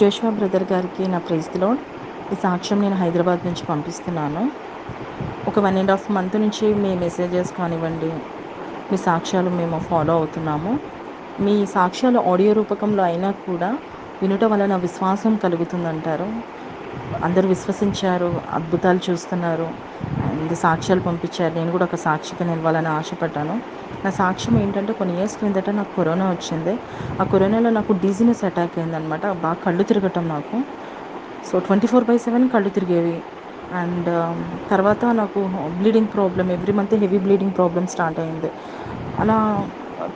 Joshua brother గారికి నా ప్రైజ్లో ఈ సాక్ష్యం నేను హైదరాబాద్ నుంచి పంపిస్తున్నాను. ఒక వన్ అండ్ హాఫ్ మంత్ నుంచి మీ మెసేజెస్ కానివ్వండి మీ సాక్ష్యాలు మేము ఫాలో అవుతున్నాము. మీ సాక్ష్యాలు ఆడియో రూపకంలో అయినా కూడా వినుట వలన విశ్వాసం కలుగుతుందంటారు. అందరూ విశ్వసించారు అద్భుతాలు చూస్తున్నారు. ఇది సాక్ష్యాలు పంపించారు. నేను కూడా ఒక సాక్షిగా నిలవాలని ఆశపడ్డాను. నా సాక్ష్యం ఏంటంటే కొన్ని ఇయర్స్ క్రిందట నాకు కరోనా వచ్చింది. ఆ కరోనాలో నాకు డిజినెస్ అటాక్ అయిందనమాట బాగా కళ్ళు తిరగటం నాకు. So twenty four by seven కళ్ళు తిరిగేవి. అండ్ um, తర్వాత నాకు bleeding problem every month heavy bleeding problem start అయింది. అలా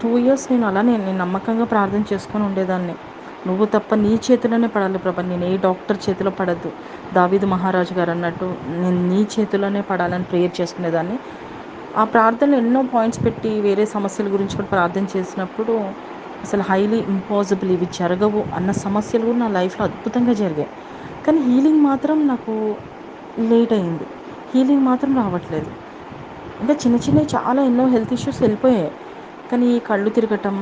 టూ ఇయర్స్ నేను అలానే నేను నమ్మకంగా ప్రార్థన చేసుకొని ఉండేదాన్ని. నువ్వు తప్ప నీ చేతిలోనే పడాలి ప్రభా. నేను ఏ డాక్టర్ చేతిలో పడద్దు. దావీదు మహారాజు గారు అన్నట్టు నేను నీ చేతిలోనే పడాలని ప్రేయర్ చేసుకునేదాన్ని. ఆ ప్రార్థనలో ఎన్నో పాయింట్స్ పెట్టి వేరే సమస్యల గురించి కూడా ప్రార్థన చేసినప్పుడు అసలు హైలీ ఇంపాసిబుల్ ఇవి జరగవు అన్న సమస్యలు కూడా నా లైఫ్లో అద్భుతంగా జరిగాయి. కానీ హీలింగ్ మాత్రం నాకు లేట్ అయింది. హీలింగ్ మాత్రం రావట్లేదు. ఇంకా చిన్న చిన్నవి చాలా ఎన్నో హెల్త్ ఇష్యూస్ వెళ్ళిపోయాయి. కానీ కళ్ళు తిరగటం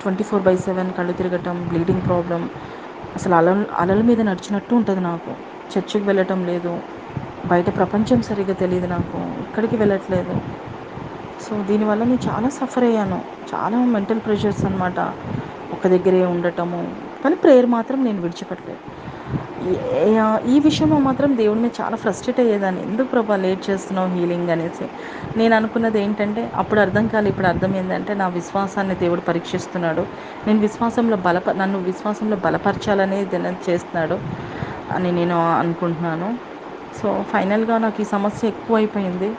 ట్వంటీ ఫోర్ బై సెవెన్ కళ్ళు తిరగటం బ్లీడింగ్ ప్రాబ్లం అసలు అల అలల మీద నడిచినట్టు ఉంటుంది నాకు. చర్చికి వెళ్ళటం లేదు. బయట ప్రపంచం సరిగ్గా తెలియదు నాకు. ఎక్కడికి వెళ్ళట్లేదు. సో దీనివల్ల నేను చాలా సఫర్ అయ్యాను. చాలా మెంటల్ ప్రెషర్స్ అనమాట ఒక దగ్గరే ఉండటము. కానీ ప్రేయర్ మాత్రం నేను విడిచిపెట్టలేదు. ఈ విషయంలో మాత్రం దేవుడి మీద చాలా ఫ్రస్ట్రేట్ అయ్యేదాన్ని. ఎందుకు ప్రభా లేట్ చేస్తున్నావు హీలింగ్ అనేసి? నేను అనుకున్నది ఏంటంటే అప్పుడు అర్థం కాలే ఇప్పుడు అర్థం ఏంటంటే నా విశ్వాసాన్ని దేవుడు పరీక్షిస్తున్నాడు. నేను విశ్వాసంలో బలప నన్ను విశ్వాసంలో బలపరచాలనేది చేస్తున్నాడు అని నేను అనుకుంటున్నాను. సో ఫైనల్గా నాకు ఈ సమస్య ఎక్కువైపోయింది.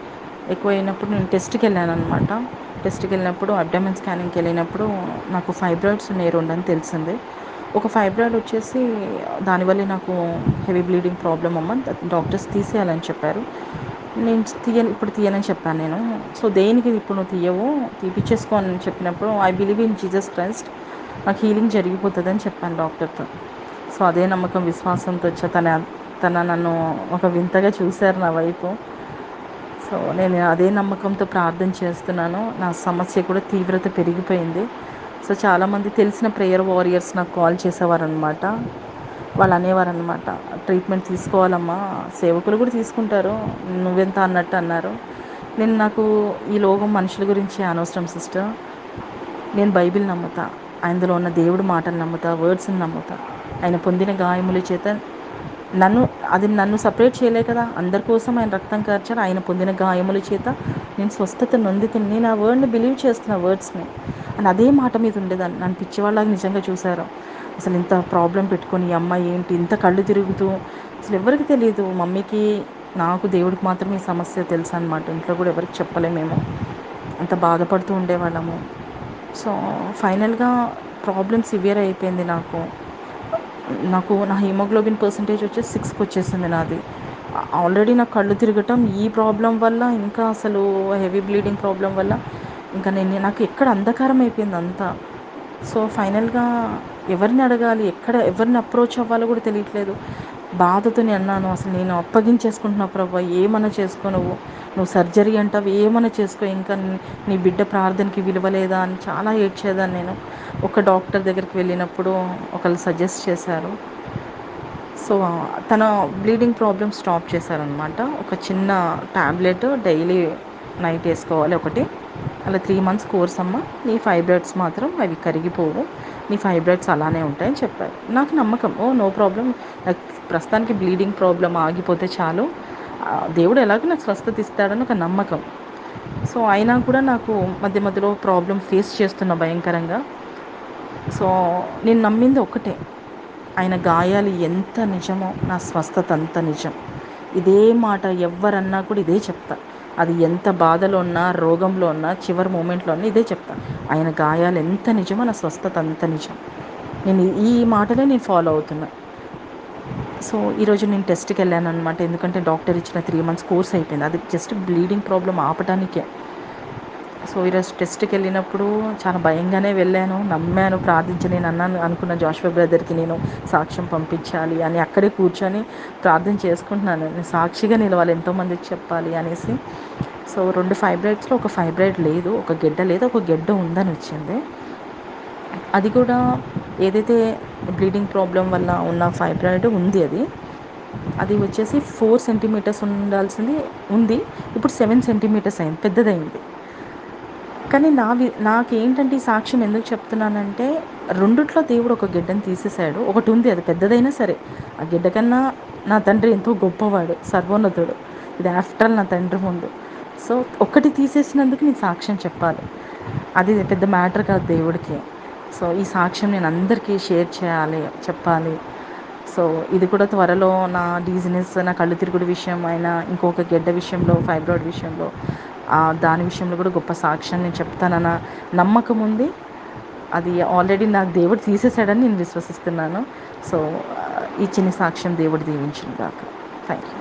ఎక్కువైనప్పుడు నేను టెస్ట్కి వెళ్ళాను అనమాట టెస్ట్కి వెళ్ళినప్పుడు అబ్డమెన్ స్కానింగ్కి వెళ్ళినప్పుడు నాకు ఫైబ్రాయిడ్స్ ఉన్నాయి రెండు అని తెలిసింది. ఒక ఫైబ్రాయిడ్ వచ్చేసి దానివల్ల నాకు హెవీ బ్లీడింగ్ ప్రాబ్లం అమ్మ. డాక్టర్స్ తీసేయాలని చెప్పారు. నేను తీయను ఇప్పుడు తీయనని చెప్పాను నేను. సో దేనికి ఇప్పుడు నువ్వు తీయవు? తీపిచ్చేసుకో అని చెప్పినప్పుడు I believe in Jesus Christ నాకు హీలింగ్ జరిగిపోతుందని చెప్పాను డాక్టర్తో. సో అదే నమ్మకం విశ్వాసంతో వచ్చా. తన తన నన్ను ఒక వింతగా చూశారు నా వైపు. సో నేను అదే నమ్మకంతో ప్రార్థన చేస్తున్నాను. నా సమస్య కూడా తీవ్రత పెరిగిపోయింది. సో చాలామంది తెలిసిన ప్రేయర్ వారియర్స్ నాకు కాల్ చేసేవారనమాట వాళ్ళు అనేవారు అనమాట ట్రీట్మెంట్ తీసుకోవాలమ్మా. సేవకులు కూడా తీసుకుంటారు. నువ్వెంత అన్నట్టు అన్నారు. నేను నాకు ఈ లోకం మనుషుల గురించి అనవసరం సిస్టర్ నేను బైబిల్ నమ్ముతా. అందులో ఉన్న దేవుడు మాటలు నమ్ముతా. వర్డ్స్ని నమ్ముతా. ఆయన పొందిన గాయముల చేత నన్ను అది నన్ను సపరేట్ చేయలే కదా. అందరి కోసం ఆయన రక్తం కార్చారు. ఆయన పొందిన గాయముల చేత నేను స్వస్థత నొందితే నేను ఆ వర్డ్ని బిలీవ్ చేస్తున్న వర్డ్స్ని అని అదే మాట మీద ఉండేదాన్ని నన్ను పిచ్చివాళ్ళకి నిజంగా చూశారు అసలు ఇంత ప్రాబ్లం పెట్టుకొని ఈ అమ్మాయి ఏంటి? ఇంత కళ్ళు తిరుగుతూ అసలు ఎవరికి తెలియదు మమ్మీకి నాకు దేవుడికి మాత్రమే ఈ సమస్య తెలుసు అనమాట ఇంట్లో కూడా ఎవరికి చెప్పలేమేమో అంత బాధపడుతూ ఉండేవాళ్ళము. సో ఫైనల్గా ప్రాబ్లమ్ సివియర్ అయిపోయింది నాకు. నాకు నా హిమోగ్లోబిన్ పర్సంటేజ్ వచ్చేసి సిక్స్కి వచ్చేసింది నాది. ఆల్రెడీ నాకు కళ్ళు తిరగటం ఈ ప్రాబ్లం వల్ల ఇంకా అసలు హెవీ బ్లీడింగ్ ప్రాబ్లం వల్ల ఇంకా నేను నాకు ఎక్కడ అంధకారం అయిపోయింది అంతా. సో ఫైనల్గా ఎవరిని అడగాలి? ఎక్కడ ఎవరిని అప్రోచ్ అవ్వాలో కూడా తెలియట్లేదు. బాధతో నేను అన్నాను అసలు నేను అప్పగించేసుకుంటున్నా ప్రభా ఏమన్నా చేసుకో నువ్వు. నువ్వు సర్జరీ అంటావు ఏమన్నా చేసుకో. ఇంకా నీ బిడ్డ ప్రార్థనకి విలువలేదా? అని చాలా ఏడ్చేదాన్ని నేను. ఒక డాక్టర్ దగ్గరికి వెళ్ళినప్పుడు ఒకళ్ళు సజెస్ట్ చేశారు. సో తన బ్లీడింగ్ ప్రాబ్లమ్ స్టాప్ చేశారనమాట ఒక చిన్న ట్యాబ్లెట్ డైలీ నైట్ వేసుకోవాలి ఒకటి. అలా త్రీ మంత్స్ కోర్స్ అమ్మ. నీ ఫైబ్రాయిడ్స్ మాత్రం అవి కరిగిపోవు. నీ ఫైబ్రాయిడ్స్ అలానే ఉంటాయని చెప్పారు. నాకు నమ్మకం. ఓ నో ప్రాబ్లం నాకు ప్రస్తుతానికి బ్లీడింగ్ ప్రాబ్లం ఆగిపోతే చాలు. దేవుడు ఎలాగో నాకు స్వస్థత ఇస్తాడని ఒక నమ్మకం. సో అయినా కూడా నాకు మధ్య మధ్యలో ప్రాబ్లం ఫేస్ చేస్తున్న భయంకరంగా. సో నేను నమ్మింది ఒకటే ఆయన గాయాలు ఎంత నిజమో నా స్వస్థత అంత నిజం. ఇదే మాట ఎవరన్నా కూడా ఇదే చెప్తా అది ఎంత బాధలో ఉన్నా రోగంలో ఉన్నా చివరి మూమెంట్లో ఉన్నా ఇదే చెప్తాను ఆయన గాయాలు ఎంత నిజమో నా స్వస్థత అంత నిజం. నేను ఈ మాటలే నేను ఫాలో అవుతున్నా. సో ఈరోజు నేను టెస్ట్కి వెళ్ళాను అనమాట ఎందుకంటే డాక్టర్ ఇచ్చిన త్రీ మంత్స్ కోర్స్ అయిపోయింది. అది జస్ట్ బ్లీడింగ్ ప్రాబ్లం ఆపటానికే. సో ఈరోజు టెస్ట్కి వెళ్ళినప్పుడు చాలా భయంగానే వెళ్ళాను. నమ్మాను ప్రార్థించి నేను అన్నాను అనుకున్న జాషువా బ్రదర్కి నేను సాక్ష్యం పంపించాలి అని అక్కడే కూర్చొని ప్రార్థన చేసుకుంటున్నాను. నేను సాక్షిగా నిలవాలి ఎంతోమందికి చెప్పాలి అనేసి. సో రెండు ఫైబ్రాయిడ్స్లో ఒక ఫైబ్రాయిడ్ లేదు ఒక గెడ్డ లేదు ఒక గెడ్డ ఉందని వచ్చింది. అది కూడా ఏదైతే బ్లీడింగ్ ప్రాబ్లం వల్ల ఉన్న ఫైబ్రాయిడ్ ఉంది అది అది వచ్చేసి ఫోర్ సెంటీమీటర్స్ ఉండాల్సింది ఉంది. ఇప్పుడు సెవెన్ సెంటీమీటర్స్ అయింది పెద్దదైంది కానీ నా నాకేంటంటే ఈ సాక్ష్యం ఎందుకు చెప్తున్నానంటే రెండిట్లో దేవుడు ఒక గిడ్డను తీసేశాడు. ఒకటి ఉంది అది పెద్దదైనా సరే. ఆ గిడ్డ కన్నా నా తండ్రి ఎంతో గొప్పవాడు సర్వోన్నతుడు. ఇది ఆఫ్టర్ నా తండ్రి ముందు. సో ఒకటి తీసేసినందుకు నేను సాక్ష్యం చెప్పాలి. అది పెద్ద మ్యాటర్ కాదు దేవుడికి. సో ఈ సాక్ష్యం నేను అందరికీ షేర్ చేయాలి చెప్పాలి. సో ఇది కూడా త్వరలో నా డీజినెస్ నా కళ్ళు తిరుగుడు విషయం అయినా ఇంకొక గెడ్డ విషయంలో ఫైబ్రాయిడ్ విషయంలో దాని విషయంలో కూడా గొప్ప సాక్ష్యం నేను చెప్తానన్న నమ్మకం ఉంది. అది ఆల్రెడీ నాకు దేవుడు తీసేసాడని నేను విశ్వసిస్తున్నాను. సో ఈ చిన్న సాక్ష్యం దేవుడు దీవించిన దాకా థ్యాంక్ యూ